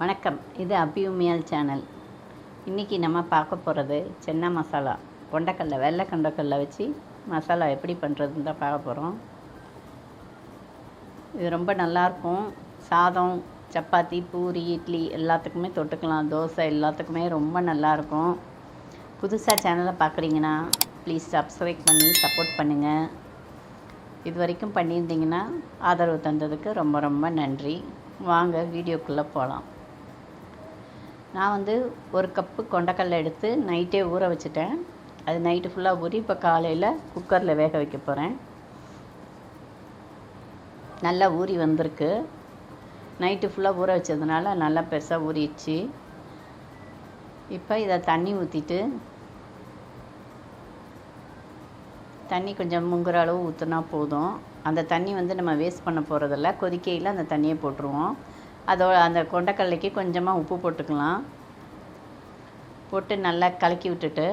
வணக்கம். இது அபியுமியல் சேனல். இன்றைக்கி நம்ம பார்க்க போகிறது சென்னா மசாலா. கொண்டக்கடலை வெள்ளை கொண்டக்கடலை வச்சு மசாலா எப்படி பண்ணுறதுன்னு தான் பார்க்க போகிறோம் இது ரொம்ப நல்லாயிருக்கும் சாதம் சப்பாத்தி பூரி இட்லி எல்லாத்துக்குமே தொட்டுக்கலாம். தோசை எல்லாத்துக்குமே ரொம்ப நல்லாயிருக்கும் புதுசாக சேனலை பார்க்குறீங்கன்னா ப்ளீஸ் சப்ஸ்கிரைப் பண்ணி சப்போர்ட் பண்ணுங்கள் இது வரைக்கும் பண்ணியிருந்தீங்கன்னா ஆதரவு தந்ததுக்கு ரொம்ப ரொம்ப நன்றி. வாங்க வீடியோக்குள்ளே போகலாம் நான் வந்து ஒரு கப்பு கொண்டக்கடலை எடுத்து நைட்டே ஊற வச்சுட்டேன். அது நைட்டு ஃபுல்லாக ஊறி இப்போ காலையில் குக்கரில் வேக வைக்க போகிறேன் நல்லா ஊறி வந்திருக்கு. நைட்டு ஃபுல்லாக ஊற வச்சதுனால நல்லா பெருசாக ஊறிடுச்சு. இப்போ இதை தண்ணி ஊற்றிட்டு தண்ணி கொஞ்சம் முங்குற அளவு ஊற்றினா போதும். அந்த தண்ணி வந்து நம்ம வேஸ்ட் பண்ண போகிறதில்ல கொதிக்கையில் அந்த தண்ணியை போட்டுருவோம். அதோட அந்த கொண்டக்கடலைக்கு கொஞ்சமாக உப்பு போட்டுக்கலாம். போட்டு நல்லா கலக்கி விட்டுட்டு.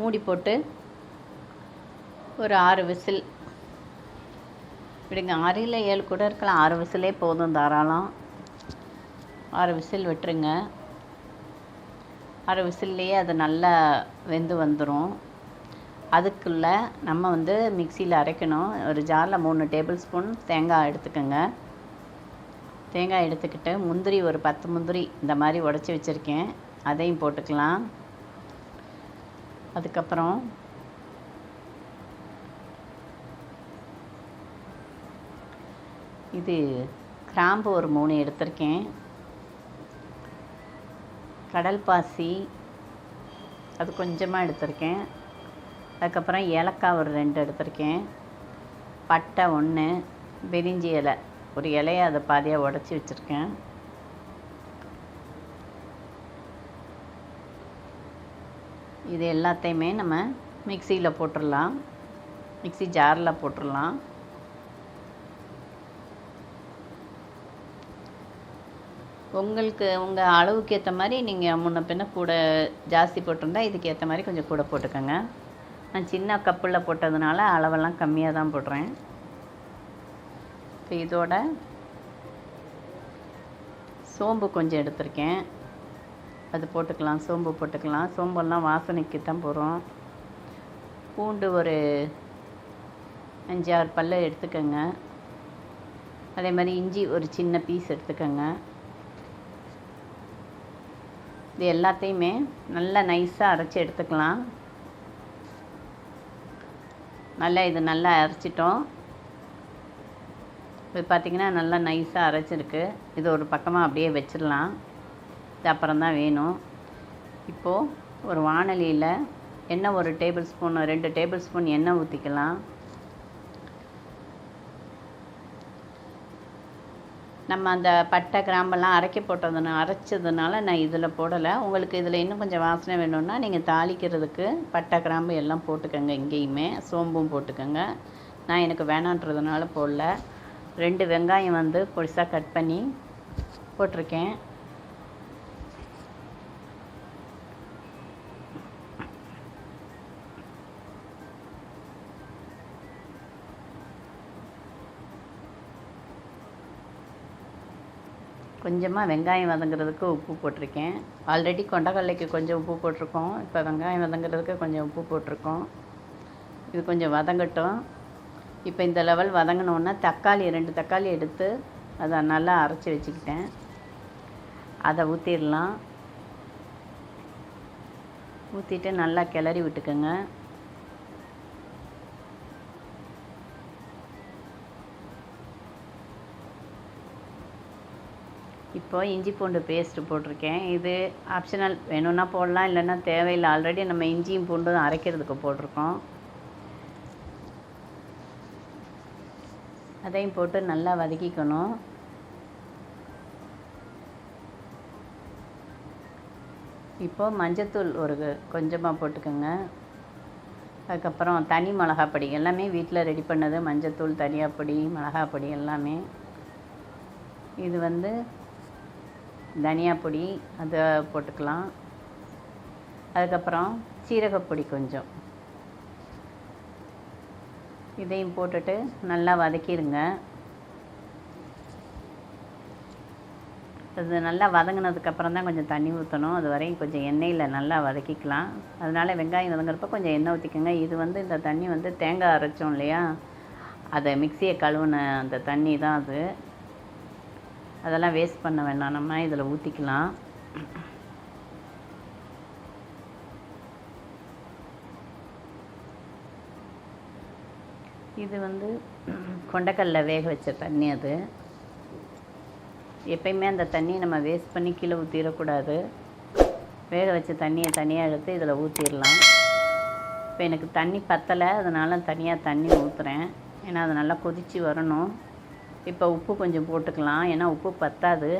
மூடி போட்டு ஒரு ஆறு விசில். விடுங்க ஆறு இல்லை ஏழு கூட இருக்கலாம். ஆறு விசிலே போதும் தாராளம். ஆறு விசில் விட்டுருங்க. ஆறு விசில்லையே அது நல்லா வெந்து வந்துடும் அதுக்குள்ளே நம்ம வந்து மிக்சியில் அரைக்கணும். ஒரு ஜாரில் மூணு டேபிள் ஸ்பூன் தேங்காய் எடுத்துக்கோங்க. தேங்காய் எடுத்துக்கிட்டு முந்திரி ஒரு பத்து முந்திரி இந்த மாதிரி உடச்சி வச்சுருக்கேன். அதையும் போட்டுக்கலாம். அதுக்கப்புறம் இது கிராம்பு ஒரு மூணு எடுத்திருக்கேன். கடல் பாசி அது கொஞ்சமாக எடுத்திருக்கேன். அதுக்கப்புறம் ஏலக்காய் ஒரு ரெண்டு எடுத்திருக்கேன். பட்டை ஒன்று பிரிஞ்சி இலை. ஒரு இலையை அதை பாதியாக உடச்சி வச்சுருக்கேன். இது எல்லாத்தையுமே நம்ம மிக்சியில் போட்டுடலாம் மிக்சி ஜாரில் போட்டுடலாம் உங்களுக்கு உங்கள் அளவுக்கு ஏற்ற மாதிரி நீங்கள் முன்ன பின்ன கூட ஜாஸ்தி போட்டிருந்தா இதுக்கு ஏற்ற மாதிரி கொஞ்சம் கூட போட்டுக்கோங்க. நான் சின்ன கப்பில் போட்டதுனால அளவெல்லாம் கம்மியாக தான் போடுறேன். இப்போ இதோட சோம்பு கொஞ்சம் எடுத்திருக்கேன். அது போட்டுக்கலாம் சோம்பு போட்டுக்கலாம். சோம்பெல்லாம் வாசனைக்கு தான் போகிறோம் பூண்டு ஒரு அஞ்சு ஆறு பல்ல எடுத்துக்கோங்க. அதே மாதிரி இஞ்சி ஒரு சின்ன பீஸ் எடுத்துக்கோங்க. இது எல்லாத்தையுமே நல்லா நைஸாக அரைச்சி எடுத்துக்கலாம். நல்லா இது நல்லா அரைச்சிட்டோம். இப்போ பார்த்திங்கன்னா நல்லா நைஸாக அரைச்சிருக்கு. இது ஒரு பக்கமாக அப்படியே வச்சிடலாம். இது அப்புறம் தான் வேணும். இப்போது ஒரு வானலியில் எண்ணெய் ஒரு டேபிள் ஸ்பூன் ரெண்டு டேபிள் ஸ்பூன் எண்ணெய் ஊற்றிக்கலாம் நம்ம அந்த பட்டை கிராம்பெல்லாம் அரைக்க போட்டதுனா அரைச்சதுனால நான் இதில் போடலை. உங்களுக்கு இதில் இன்னும் கொஞ்சம் வாசனை வேணும்னா நீங்கள் தாளிக்கிறதுக்கு பட்டை கிராம்பு எல்லாம் போட்டுக்கோங்க இங்கேயுமே. சோம்பும் போட்டுக்கோங்க. நான் எனக்கு வேணான்றதுனால போடல. ரெண்டு வெங்காயம் வந்து பொடிசாக கட் பண்ணி போட்டிருக்கேன். கொஞ்சமாக வெங்காயம் வதங்குறதுக்கு உப்பு போட்டிருக்கேன். ஆல்ரெடி கொண்டக்கடலைக்கு கொஞ்சம் உப்பு போட்டிருக்கோம். இப்போ வெங்காயம் வதங்குறதுக்கு கொஞ்சம் உப்பு போட்டிருக்கோம். இது கொஞ்சம் வதங்கட்டும். இப்போ இந்த லெவல் வதங்கினோன்னா தக்காளி ரெண்டு தக்காளி எடுத்து அதை நல்லா அரைச்சி வச்சுக்கிட்டேன். அதை ஊற்றிடலாம் ஊற்றிட்டு நல்லா கிளறி விட்டுக்கோங்க. இப்போ இஞ்சி பூண்டு பேஸ்ட்டு போட்டிருக்கேன். இது ஆப்ஷனல் வேணும்னா போடலாம் இல்லைன்னா தேவையில்லை. ஆல்ரெடி நம்ம இஞ்சியும் பூண்டும் அரைக்கிறதுக்கு போட்டிருக்கோம். அதையும் போட்டு நல்லா வதக்கிக்கணும். இப்போது மஞ்சத்தூள் ஒரு கொஞ்சமாக போட்டுக்கோங்க. அதுக்கப்புறம் தனி மிளகாப்பொடி எல்லாமே வீட்டில் ரெடி பண்ணது மஞ்சத்தூள் தனியா பொடி மிளகாய் பொடி எல்லாமே. இது வந்து தனியா பொடி அதை போட்டுக்கலாம். அதுக்கப்புறம் சீரகப்பொடி கொஞ்சம். இதையும் போட்டுட்டு நல்லா வதக்கிடுங்க. அது நல்லா வதங்கினதுக்கப்புறம் தான் கொஞ்சம் தண்ணி ஊற்றணும் அது வரையும் கொஞ்சம் எண்ணெயில் நல்லா வதக்கிக்கலாம். அதனால் வெங்காயம் வதங்குறப்ப கொஞ்சம் எண்ணெய் ஊற்றிக்கோங்க இது வந்து இந்த தண்ணி வந்து தேங்காய் அரைச்சோம் இல்லையா? அதை மிக்சியை கழுவுன அந்த தண்ணி தான் அது. அதெல்லாம் வேஸ்ட் பண்ண வேண்டாம். நம்ம இதில் ஊற்றிக்கலாம் இது வந்து கொண்டக்கடல வேக வச்ச தண்ணி அது. எப்பயுமே அந்த தண்ணியை நம்ம வேஸ்ட் பண்ணி கீழே ஊற்றிடக்கூடாது வேக வச்ச தண்ணியை தனியாக எடுத்து இதில் ஊற்றிடலாம் இப்போ எனக்கு தண்ணி பத்தலை அதனால் தனியாக தண்ணி ஊற்றுறேன் ஏன்னா அது நல்லா கொதித்து வரணும். இப்போ உப்பு கொஞ்சம் போட்டுக்கலாம். ஏன்னா உப்பு பத்தாது.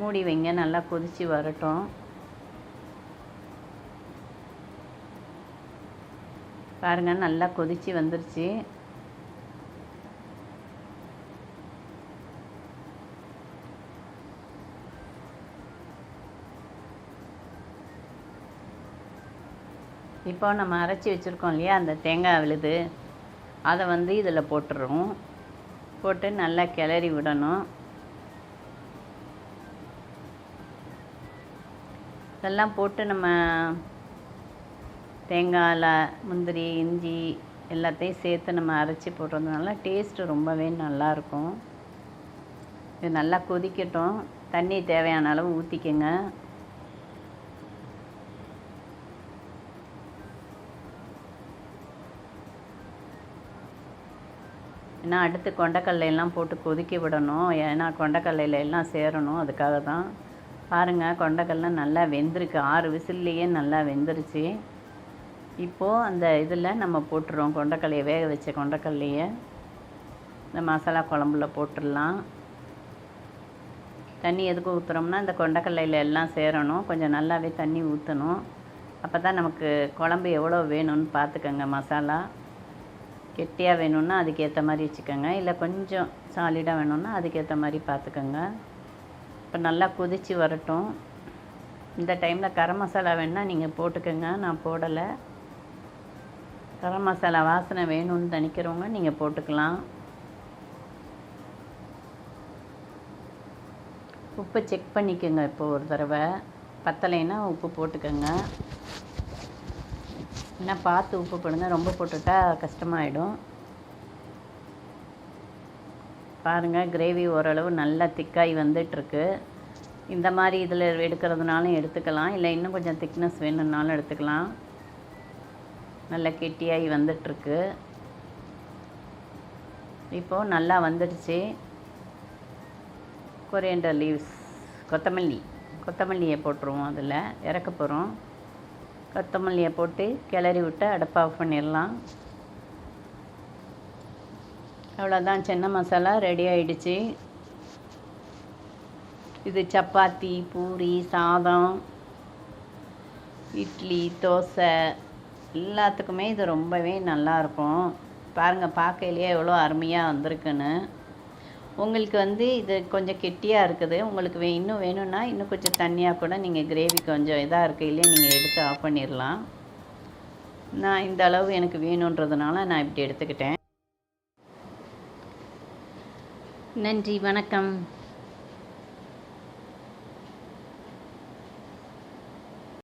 மூடி வைங்க. நல்லா கொதித்து வரட்டும். பாருங்க நல்லா கொதித்து வந்துருச்சு. இப்போ நம்ம அரைச்சி வச்சுருக்கோம் இல்லையா அந்த தேங்காய் விழுது அதை வந்து இதில் போட்டுருவோம் போட்டு நல்லா கிளறி விடணும். இதெல்லாம் போட்டு நம்ம தேங்காயில் முந்திரி இஞ்சி எல்லாத்தையும் சேர்த்து நம்ம அரைச்சி போடுறதுனால டேஸ்ட்டு ரொம்பவே நல்லாயிருக்கும். இது நல்லா கொதிக்கட்டும். தண்ணி தேவையான அளவு ஊற்றிக்கங்க ஏன்னா அடுத்து கொண்டக்கடலையெல்லாம் போட்டு கொதிக்க விடணும். ஏன்னா கொண்டக்கடலையில் எல்லாம் சேரணும். அதுக்காக தான். பாருங்கள் கொண்டக்கடலை நல்லா வெந்திருக்கு. ஆறு விசில்லையே நல்லா வெந்துருச்சு. இப்போது அந்த இதில் நம்ம போட்டுருவோம் கொண்டக்கடலையை வேக வச்ச கொண்டக்கடலையை இந்த மசாலா குழம்புல போட்டுடலாம். தண்ணி எதுக்கு ஊற்றுறோம்னா இந்த கொண்டக்கடலையில் எல்லாம் சேரணும். கொஞ்சம் நல்லாவே தண்ணி ஊற்றணும் அப்போ தான் நமக்கு குழம்பு எவ்வளோ வேணும்னு பார்த்துக்கோங்க மசாலா. கெட்டியாக வேணும்னா அதுக்கேற்ற மாதிரி வச்சுக்கோங்க. இல்லை கொஞ்சம் சாலிடாக வேணும்னா அதுக்கேற்ற மாதிரி பார்த்துக்கோங்க இப்போ நல்லா கொதித்து வரட்டும். இந்த டைமில் கரம் மசாலா வேணால் நீங்கள் போட்டுக்கோங்க. நான் போடலை. கரம் மசாலா வாசனை வேணும்னு நினைக்கிறவங்க நீங்கள் போட்டுக்கலாம். உப்பு செக் பண்ணிக்கோங்க இப்போ ஒரு தடவை. பத்தலைன்னா உப்பு போட்டுக்கோங்க. என்ன பார்த்து உப்பு போடுங்க ரொம்ப போட்டுட்டா கஷ்டமாயிடும். பாருங்கள் கிரேவி ஓரளவு நல்லா திக்காகி வந்துட்டுருக்கு. இந்த மாதிரி இதில் எடுக்கிறதுனாலும் எடுத்துக்கலாம். இல்லை இன்னும் கொஞ்சம் திக்னஸ் வேணும்னாலும் எடுத்துக்கலாம். நல்லா கெட்டியாகி வந்துட்டுருக்கு. இப்போது நல்லா வந்துடுச்சு. கொரியண்டர் லீவ்ஸ் கொத்தமல்லி கொத்தமல்லியை போட்டுருவோம் அதில். இறக்க போகிறோம். கொத்தமல்லியை போட்டு கிளறி விட்டு அடுப்பு ஆஃப் பண்ணிடலாம். அவ்வளோதான் சின்ன மசாலா ரெடி ஆயிடுச்சு. இது சப்பாத்தி பூரி சாதம் இட்லி தோசை எல்லாத்துக்குமே இது ரொம்பவே நல்லாயிருக்கும் பாருங்கள் பார்க்கையிலேயே எவ்வளோ அருமையாக வந்திருக்குன்னு. உங்களுக்கு வந்து இது கொஞ்சம் கெட்டியாக இருக்குது. உங்களுக்கு வே இன்னும் வேணும்னா இன்னும் கொஞ்சம் தண்ணியாக கூட நீங்கள் கிரேவி கொஞ்சம் இதாக இருக்கையிலே நீங்கள் எடுத்து ஆஃப் பண்ணிடலாம் நான் இந்த அளவு எனக்கு வேணுன்றதுனால நான் இப்படி எடுத்துக்கிட்டேன். நன்றி வணக்கம்.